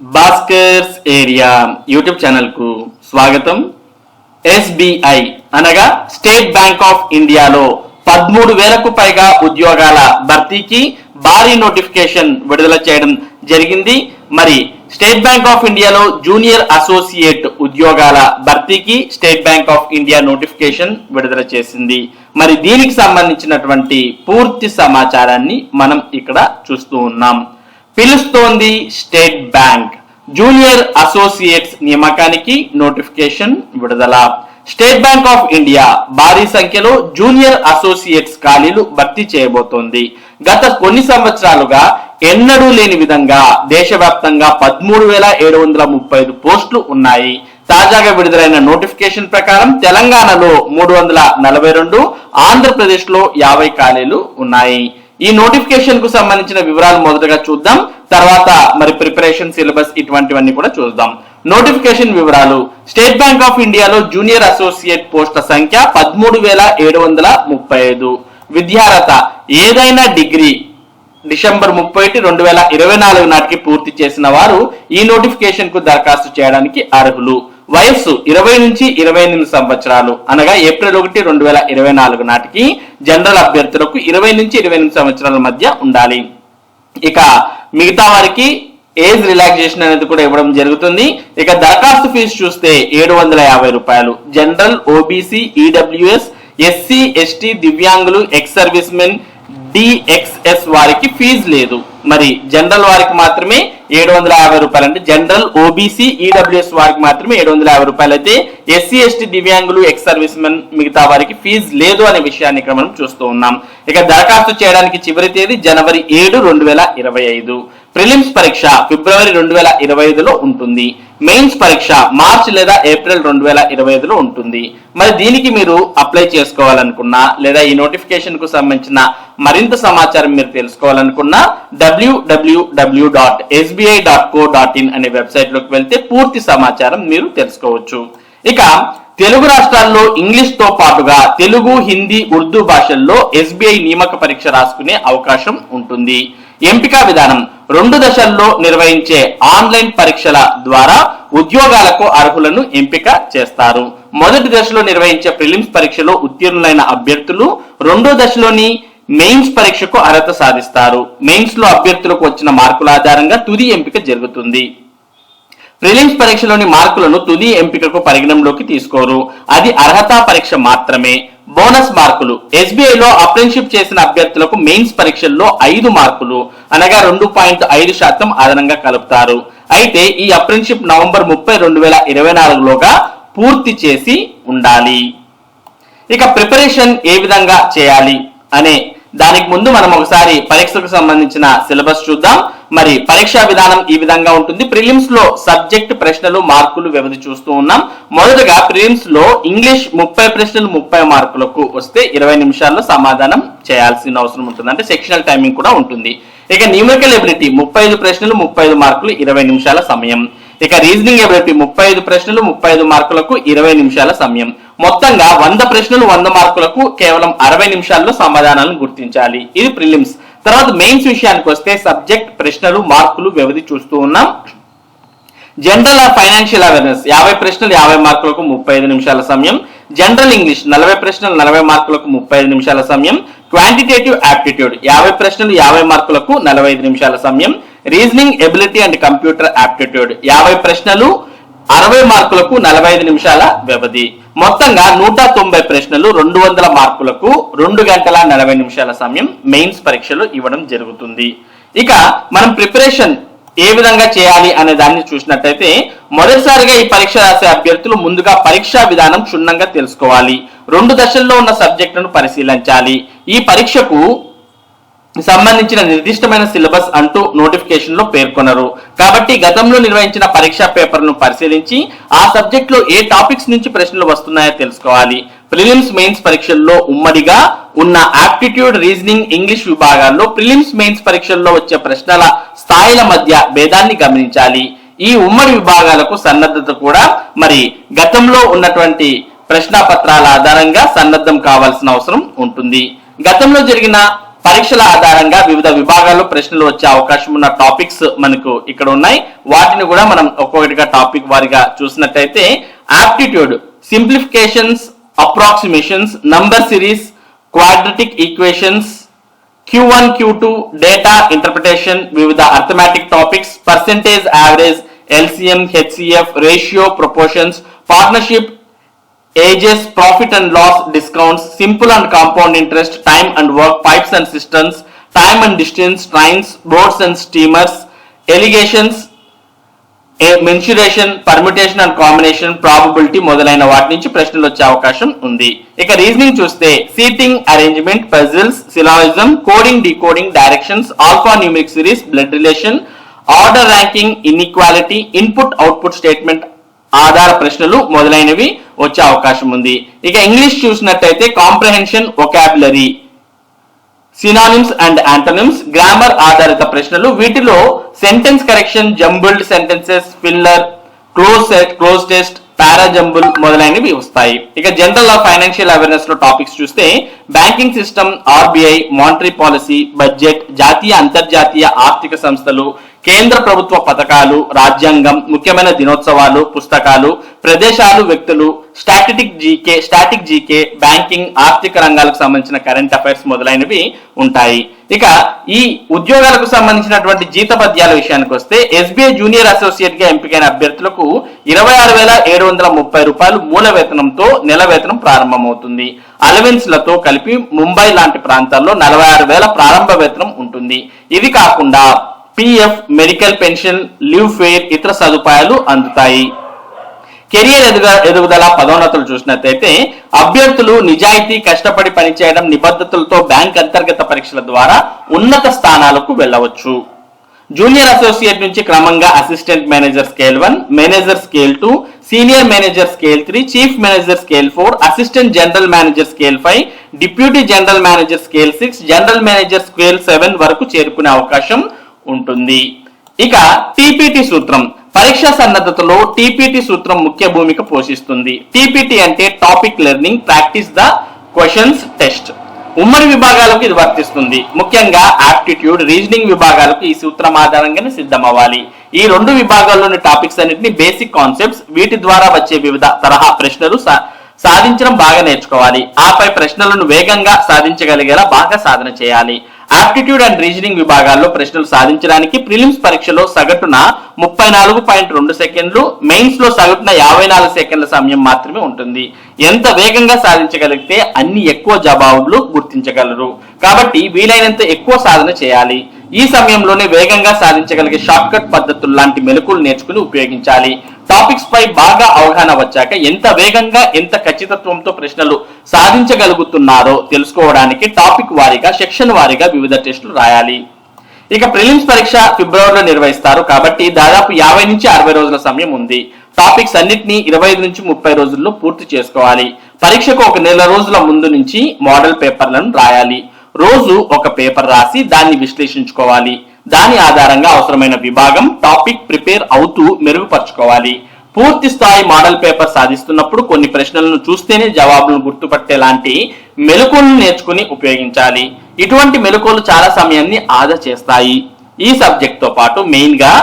Bhaskar's area YouTube ఛానల్కు స్వాగతం. SBI అనగా స్టేట్ బ్యాంక్ ఆఫ్ ఇండియాలో పదమూడు వేలకు పైగా ఉద్యోగాల భర్తీకి భారీ నోటిఫికేషన్ విడుదల చేయడం జరిగింది. మరి స్టేట్ బ్యాంక్ ఆఫ్ ఇండియాలో జూనియర్ అసోసియేట్ ఉద్యోగాల భర్తీకి state bank of India notification విడుదల చేసింది. మరి దీనికి సంబంధించినటువంటి పూర్తి సమాచారాన్ని మనం ఇక్కడ చూస్తూ ఉన్నాం. పిలుస్తోంది స్టేట్ బ్యాంక్. జూనియర్ అసోసియేట్స్ నియామకానికి నోటిఫికేషన్ విడుదల. స్టేట్ బ్యాంక్ ఆఫ్ ఇండియా భారీ సంఖ్యలో జూనియర్ అసోసియేట్స్ ఖాళీలు భర్తీ చేయబోతోంది. గత కొన్ని సంవత్సరాలుగా ఎన్నడూ లేని విధంగా దేశవ్యాప్తంగా పదమూడు వేల ఏడు వందల ముప్పై ఐదు పోస్టులు ఉన్నాయి. తాజాగా విడుదలైన నోటిఫికేషన్ ప్రకారం తెలంగాణలో మూడు వందల నలభై రెండు ఆంధ్రప్రదేశ్లో యాభై ఖాళీలు ఉన్నాయి. ఈ నోటిఫికేషన్కు సంబంధించిన వివరాలు మొదటగా చూద్దాం. తర్వాత మరి ప్రిపరేషన్ సిలబస్ ఇటువంటివన్నీ కూడా చూద్దాం. నోటిఫికేషన్ వివరాలు. స్టేట్ బ్యాంక్ ఆఫ్ ఇండియాలో జూనియర్ అసోసియేట్ పోస్టుల సంఖ్య పదమూడు వేల ఏడు వందల ముప్పై ఐదు. విద్యార్హత. ఏదైనా డిగ్రీ డిసెంబర్ ముప్పై ఒకటి రెండు వేల ఇరవై నాలుగు నాటికి పూర్తి చేసిన వారు ఈ నోటిఫికేషన్కు దరఖాస్తు చేయడానికి అర్హులు. వయస్సు ఇరవై నుంచి ఇరవై ఎనిమిది సంవత్సరాలు అనగా ఏప్రిల్ ఒకటి రెండు వేల ఇరవై నాలుగు నాటికి జనరల్ అభ్యర్థులకు ఇరవై నుంచి ఇరవై ఎనిమిది సంవత్సరాల మధ్య ఉండాలి. ఇక మిగతా వారికి ఏజ్ రిలాక్సేషన్ అనేది కూడా ఇవ్వడం జరుగుతుంది. ఇక దరఖాస్తు ఫీజు చూస్తే ఏడు వందల యాభై రూపాయలు. General OBC EWS SC ST దివ్యాంగులు ఎక్స్ సర్వీస్ మెన్ డిఎక్స్ఎస్ వారికి ఫీజు లేదు. మరి జనరల్ వారికి మాత్రమే ఏడు వందల యాభై రూపాయలు అంటే జనరల్ ఓబీసీ ఈడబ్ల్యూఎస్ వారికి మాత్రమే ఏడు వందల యాభై రూపాయలు అయితే ఎస్సీ ఎస్టీ దివ్యాంగులు ఎక్స్ సర్వీస్ మెన్ మిగతా వారికి ఫీజు లేదు అనే విషయాన్ని ఇక్కడ మనం చూస్తూ ఉన్నాం. ఇక దరఖాస్తు చేయడానికి చివరి తేదీ జనవరి ఏడు రెండు వేల ఇరవై ఐదు. ప్రిలిమ్స్ పరీక్ష ఫిబ్రవరి రెండు వేల ఇరవై ఐదులో ఉంటుంది. మెయిన్స్ పరీక్ష మార్చ్ లేదా ఏప్రిల్ రెండు వేల ఇరవై ఐదులో ఉంటుంది. మరి దీనికి మీరు అప్లై చేసుకోవాలనుకున్నా లేదా ఈ నోటిఫికేషన్కు సంబంధించిన మరింత సమాచారం మీరు తెలుసుకోవాలనుకున్నా WWW dot SBI dot co dot in అనే వెబ్సైట్లోకి వెళ్తే పూర్తి సమాచారం మీరు తెలుసుకోవచ్చు. ఇక తెలుగు రాష్ట్రాల్లో ఇంగ్లీష్తో పాటుగా తెలుగు హిందీ ఉర్దూ భాషల్లో ఎస్బీఐ నియామక పరీక్ష రాసుకునే అవకాశం ఉంటుంది. ఎంపిక విధానం రెండు దశల్లో నిర్వహించే ఆన్లైన్ పరీక్షల ద్వారా ఉద్యోగాలకు అర్హులను ఎంపిక చేస్తారు. మొదటి దశలో నిర్వహించే ప్రిలిమ్స్ పరీక్షలో ఉత్తీర్ణులైన అభ్యర్థులు రెండో దశలోని మెయిన్స్ పరీక్షకు అర్హత సాధిస్తారు. మెయిన్స్లో అభ్యర్థులకు వచ్చిన మార్కుల ఆధారంగా తుది ఎంపిక జరుగుతుంది. ప్రిలిమ్స్ పరీక్షలోని మార్కులను తుది ఎంపికకు పరిగణంలోకి తీసుకోరు. అది అర్హత పరీక్ష మాత్రమే. బోనస్ మార్కులు. ఎస్బీఐలో అప్రెన్షిప్ అప్రెంటిషిప్ చేసిన అభ్యర్థులకు మెయిన్స్ పరీక్షల్లో ఐదు మార్కులు. అనగా రెండు పాయింట్ ఐదు శాతం అదనంగా కలుపుతారు. అయితే ఈ అప్రెంటిషిప్ నవంబర్ ముప్పై రెండు వేల ఇరవై నాలుగులోగా పూర్తి చేసి ఉండాలి. ఇక ప్రిపరేషన్ ఏ విధంగా చేయాలి? అనే దానికి ముందు మనం ఒకసారి పరీక్షకు సంబంధించిన సిలబస్ చూద్దాం. మరి పరీక్షా విధానం ఈ విధంగా ఉంటుంది. ప్రిలిమ్స్లో సబ్జెక్ట్ ప్రశ్నలు మార్కులు వ్యవధి చూస్తూ ఉన్నాం. మొదటగా ప్రిలిమ్స్లో ఇంగ్లీష్ ముప్పై ప్రశ్నలు ముప్పై మార్కులకు వస్తే ఇరవై నిమిషాల్లో సమాధానం చేయాల్సిన అవసరం ఉంటుంది. అంటే సెక్షనల్ టైమింగ్ కూడా ఉంటుంది. ఇక న్యూమరికల్ ఎబిలిటీ ముప్పై ఐదు ప్రశ్నలు ముప్పై ఐదు మార్కులు ఇరవై నిమిషాల సమయం. ఇక రీజనింగ్ ఎబిలిటీ ముప్పై ఐదు ప్రశ్నలు ముప్పై ఐదు మార్కులకు ఇరవై నిమిషాల సమయం. మొత్తంగా వంద ప్రశ్నలు వంద మార్కులకు కేవలం అరవై నిమిషాల్లో సమాధానాలను గుర్తించాలి. ఇది ప్రిలిమ్స్ తర్వాత మెయిన్స్ విషయానికి వస్తే సబ్జెక్ట్ ప్రశ్నలు మార్కులు వ్యవధి చూస్తూ ఉన్నాం. జనరల్ ఆర్ ఫైనాన్షియల్ అవేర్నెస్ యాభై ప్రశ్నలు యాభై మార్కులకు ముప్పై ఐదు నిమిషాల సమయం. జనరల్ ఇంగ్లీష్ నలభై ప్రశ్నలు నలభై మార్కులకు ముప్పై ఐదు నిమిషాల సమయం. క్వాంటిటేటివ్ యాప్టిట్యూడ్ యాభై ప్రశ్నలు యాభై మార్కులకు నలభై ఐదు నిమిషాల సమయం. Reasoning ability and computer aptitude యాభై ప్రశ్నలు అరవై మార్కులకు నలభై ఐదు నిమిషాల వ్యవధి. మొత్తంగా నూట తొంభై ప్రశ్నలు రెండు వందల మార్కులకు రెండు గంటల నలభై నిమిషాల సమయం మెయిన్స్ పరీక్షలు ఇవ్వడం జరుగుతుంది. ఇక మనం ప్రిపరేషన్ ఏ విధంగా చేయాలి అనే దాన్ని చూసినట్టయితే మొదటిసారిగా ఈ పరీక్ష రాసే అభ్యర్థులు ముందుగా పరీక్షా విధానం క్షుణ్ణంగా తెలుసుకోవాలి. రెండు దశల్లో ఉన్న సబ్జెక్టులను పరిశీలించాలి. ఈ పరీక్షకు సంబంధించిన నిర్దిష్టమైన సిలబస్ అంటూ నోటిఫికేషన్లో పేర్కొనరు. కాబట్టి గతంలో నిర్వహించిన పరీక్షా పేపర్ను పరిశీలించి ఆ సబ్జెక్ట్లో ఏ టాపిక్స్ నుంచి ప్రశ్నలు వస్తున్నాయో తెలుసుకోవాలి. ప్రిలిమ్స్ మెయిన్స్ పరీక్షల్లో ఉమ్మడిగా ఉన్న ఆప్టిట్యూడ్ రీజనింగ్ ఇంగ్లీష్ విభాగాల్లో ప్రిలిమ్స్ మెయిన్స్ పరీక్షల్లో వచ్చే ప్రశ్నల స్థాయిల మధ్య భేదాన్ని గమనించాలి. ఈ ఉమ్మడి విభాగాలకు సన్నద్ధత కూడా మరి గతంలో ఉన్నటువంటి ప్రశ్నాపత్రాల ఆధారంగా సన్నద్ధం కావాల్సిన అవసరం ఉంటుంది. గతంలో జరిగిన పరీక్షల ఆధారంగా వివిధ విభాగాల్లో ప్రశ్నలు వచ్చే అవకాశం ఉన్న టాపిక్స్ మనకు ఇక్కడ ఉన్నాయి. వాటిని కూడా మనం ఒక్కొక్కటిగా టాపిక్ వారిగా చూసినట్టయితే aptitude simplifications approximations number series quadratic equations Q1, Q2, data interpretation వివిధ arithmetic topics percentage average LCM HCF ratio proportions partnership ages profit and loss discounts simple and compound interest time and work pipes and systems time and distance trains boats and steamers alligations mensuration permutation and combination probability మొదలైన వాటి నుంచి ప్రశ్నలు వచ్చే అవకాశం ఉంది. ఇక reasoning చూస్తే seating arrangement puzzles syllogism coding decoding directions alphanumeric series blood relation order ranking inequality input output statement ఆధార ప్రశ్నలు మొదలైనవి వచ్చే అవకాశం ఉంది. ఇక ఇంగ్లీష్ చూసినట్టయితే comprehension vocabulary synonyms and antonyms grammar ఆధారిత ప్రశ్నలు. వీటిలో sentence correction jumbled sentences filler cloze cloze test parajumble మొదలైనవి వస్తాయి. ఇక జనరల్ ఆఫ్ ఫైనాన్షియల్ అవేర్నెస్లో టాపిక్స్ చూస్తే banking system RBI monetary policy budget జాతీయ అంతర్జాతీయ ఆర్థిక సంస్థలు కేంద్ర ప్రభుత్వ పథకాలు రాజ్యాంగం ముఖ్యమైన దినోత్సవాలు పుస్తకాలు ప్రదేశాలు వ్యక్తులు static GK static GK banking ఆర్థిక రంగాలకు సంబంధించిన కరెంట్ అఫైర్స్ మొదలైనవి ఉంటాయి. ఇక ఈ ఉద్యోగాలకు సంబంధించినటువంటి జీతపద్యాల విషయానికి వస్తే ఎస్బీఐ జూనియర్ అసోసియేట్గా ఎంపికైన అభ్యర్థులకు ఇరవై ఆరు వేల ఏడు వందల ముప్పై రూపాయలు మూల వేతనంతో నెల వేతనం ప్రారంభమవుతుంది. అలవెన్స్లతో కలిపి ముంబై లాంటి ప్రాంతాల్లో నలభై ఆరు వేల ప్రారంభ వేతనం ఉంటుంది. ఇది కాకుండా PF medical pension leave fare ఇతర సదుపాయాలు అందుతాయి. కెరియర్ ఎదుగ ఎదుగుదల పదోన్నతులు చూసినట్లయితే అభ్యర్థులు నిజాయితీ కష్టపడి పనిచేయడం నిబద్ధతలతో బ్యాంక్ అంతర్గత పరీక్షల ద్వారా ఉన్నత స్థానాలకు వెళ్ళవచ్చు. జూనియర్ అసోసియేట్ నుంచి క్రమంగా assistant manager scale one manager scale two senior manager scale three chief manager scale four assistant general manager scale five deputy general manager scale six general manager scale seven వరకు చేరుకునే అవకాశం ఉంటుంది. ఇక TPT సూత్రం. పరీక్ష సన్నద్ధతలో TPT సూత్రం ముఖ్య భూమిక పోషిస్తుంది. టీపీటీ అంటే topic learning practice the questions test. ఉమ్మడి విభాగాలకు ఇది వర్తిస్తుంది. ముఖ్యంగా ఆప్టిట్యూడ్ రీజనింగ్ విభాగాలకు ఈ సూత్రం ఆధారంగానే సిద్ధమవ్వాలి. ఈ రెండు విభాగాల్లోని టాపిక్స్ అన్నిటిని బేసిక్ కాన్సెప్ట్స్ వీటి ద్వారా వచ్చే వివిధ తరహా ప్రశ్నలు సా- సాధించడం బాగా నేర్చుకోవాలి. ఆపై ప్రశ్నలను వేగంగా సాధించగలిగేలా బాగా సాధన చేయాలి. ఆప్టిట్యూడ్ అండ్ రీజనింగ్ విభాగాల్లో ప్రశ్నలు సాధించడానికి ప్రిలిమ్స్ పరీక్షలో సగటున ముప్పై నాలుగు పాయింట్ రెండు సెకండ్లు మెయిన్స్లో సగటున యాభై నాలుగు సెకండ్ల సమయం మాత్రమే ఉంటుంది. ఎంత వేగంగా సాధించగలిగితే అన్ని ఎక్కువ జవాబులు గుర్తించగలరు. కాబట్టి వీలైనంత ఎక్కువ సాధన చేయాలి. ఈ సమయంలోనే వేగంగా సాధించగలిగే షార్ట్ కట్ పద్ధతులు లాంటి మెలకులు నేర్చుకుని ఉపయోగించాలి. టాపిక్స్ పై బాగా అవగాహన వచ్చాక ఎంత వేగంగా ఎంత ఖచ్చితత్వంతో ప్రశ్నలు సాధించగలుగుతున్నారో తెలుసుకోవడానికి టాపిక్ వారీగా సెక్షన్ వారీగా వివిధ టెస్టులు రాయాలి. ఇక ప్రిలిమ్స్ పరీక్ష ఫిబ్రవరిలో నిర్వహిస్తారు కాబట్టి దాదాపు యాభై నుంచి అరవై రోజుల సమయం ఉంది. టాపిక్స్ అన్నిటినీ ఇరవై ఐదు నుంచి ముప్పై రోజుల్లో పూర్తి చేసుకోవాలి. పరీక్షకు ఒక నెల రోజుల ముందు నుంచి మోడల్ పేపర్లను రాయాలి. రోజు ఒక పేపర్ రాసి దాన్ని విశ్లేషించుకోవాలి. దాని ఆధారంగా అవసరమైన విభాగం టాపిక్ ప్రిపేర్ అవుతూ మెరుగుపరచుకోవాలి. పూర్తి స్థాయి మోడల్ పేపర్ సాధిస్తున్నప్పుడు కొన్ని ప్రశ్నలను చూస్తేనే జవాబులను గుర్తుపట్టేలాంటి మెలకువలను నేర్చుకుని ఉపయోగించాలి. ఇటువంటి మెలకువలు చాలా సమయాన్ని ఆదా చేస్తాయి. ఈ సబ్జెక్ట్తో పాటు మెయిన్గా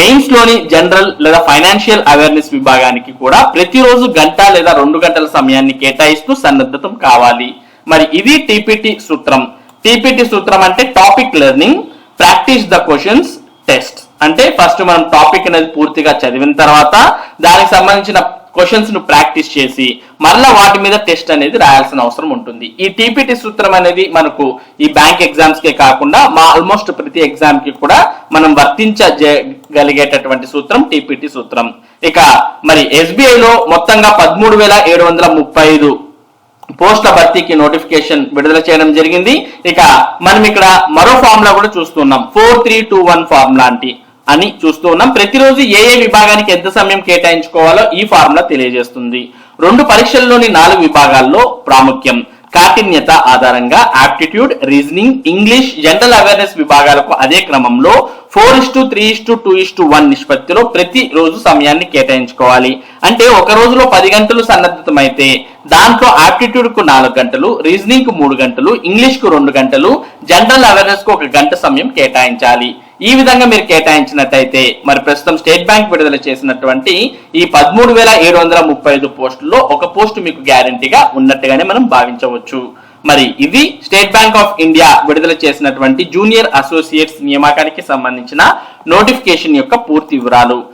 మెయిన్స్లోని జనరల్ లేదా ఫైనాన్షియల్ అవేర్నెస్ విభాగానికి కూడా ప్రతిరోజు గంట లేదా రెండు గంటల సమయాన్ని కేటాయిస్తూ సన్నద్ధతం కావాలి. మరి ఇది టీపీటీ సూత్రం. టీపీటీ సూత్రం అంటే topic learning practice the questions test అంటే ఫస్ట్ మనం టాపిక్ అనేది పూర్తిగా చదివిన తర్వాత దానికి సంబంధించిన క్వశ్చన్స్ను ప్రాక్టీస్ చేసి మరలా వాటి మీద టెస్ట్ అనేది రాయాల్సిన అవసరం ఉంటుంది. ఈ టీపీటీ సూత్రం అనేది మనకు ఈ బ్యాంక్ ఎగ్జామ్స్ కే కాకుండా మా ఆల్మోస్ట్ ప్రతి ఎగ్జామ్కి కూడా మనం వర్తించగలిగేటటువంటి సూత్రం టీపీటీ సూత్రం. ఇక మరి ఎస్బీఐ లో మొత్తంగా పదమూడు వేల ఏడు వందల ముప్పై ఐదు పోస్టుల భర్తీకి నోటిఫికేషన్ విడుదల చేయడం జరిగింది. ఇక మనం ఇక్కడ మరో ఫార్ములా కూడా చూస్తున్నాం four three two one formula అంటే అని చూస్తూ ఉన్నాం. ప్రతిరోజు ఏ ఏ విభాగానికి ఎంత సమయం కేటాయించుకోవాలో ఈ ఫార్ములా తెలియజేస్తుంది. రెండు పరీక్షల్లోని నాలుగు విభాగాల్లో ప్రాముఖ్యం. కాఠిన్యత ఆధారంగా aptitude reasoning English general awareness విభాగాలకు అదే క్రమంలో four is to three is to two is to one నిష్పత్తిలో ప్రతి రోజు సమయాన్ని కేటాయించుకోవాలి. అంటే ఒక రోజులో పది గంటలు సన్నద్ధమైతే దాంట్లో ఆప్టిట్యూడ్కు నాలుగు గంటలు రీజనింగ్కు మూడు గంటలు ఇంగ్లీష్కు రెండు గంటలు జనరల్ అవేర్నెస్కు ఒక గంట సమయం కేటాయించాలి. ఈ విధంగా మీరు కేటాయించినట్టయితే మరి ప్రస్తుతం స్టేట్ బ్యాంక్ విడుదల చేసినటువంటి ఈ పదమూడు వేల ఏడు వందల ముప్పై ఐదు పోస్టుల్లో ఒక పోస్ట్ మీకు గ్యారంటీగా ఉన్నట్టుగానే మనం భావించవచ్చు. మరి ఇది స్టేట్ బ్యాంక్ ఆఫ్ ఇండియా విడుదల చేసినటువంటి జూనియర్ అసోసియేట్స్ నియామకానికి సంబంధించిన నోటిఫికేషన్ యొక్క పూర్తి వివరాలు.